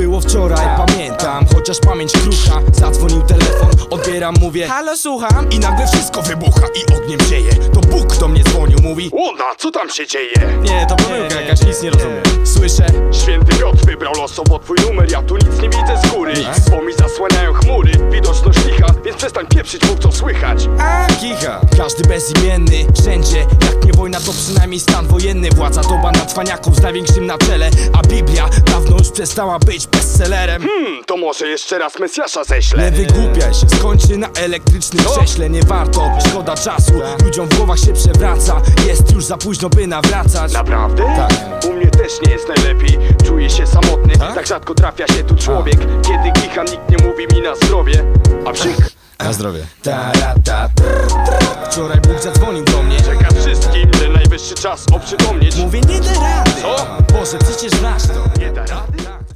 było wczoraj, pamiętam. Chociaż pamięć krucha Zadzwonił telefon, odbieram, mówię Halo, słucham. I nagle wszystko wybucha i ogniem zieje To Bóg do mnie dzwonił, mówi Łona, co tam się dzieje? Nie, to pomyłka jakaś, nic nie rozumiem. Słyszę, Święty Piotr wybrał losowo twój numer Ja tu nic nie widzę z góry słychać a kicha. Każdy bezimienny, wszędzie Jak nie wojna, to przynajmniej stan wojenny. Władza to banda cwaniaków z największym na czele A Biblia dawno już przestała być bestsellerem. Hmm, to może jeszcze raz Mesjasza ześlę. Nie wygłupiaj się, skończy na elektrycznym krześle. Nie warto, szkoda czasu Ludziom w głowach się przewraca. Jest już za późno, by nawracać. Naprawdę? Tak. U mnie też nie jest najlepiej Czuję się samotny, tak? Rzadko trafia się tu człowiek. Kiedy kicha, nikt nie mówi mi na zdrowie Na zdrowie ta, ra, ta, trr, trr. Wczoraj Bóg zadzwonił do mnie czeka wszystkim, że najwyższy czas oprzytomnieć Mówię, nie da rady Co? Boże, przecież znasz to Nie da rady?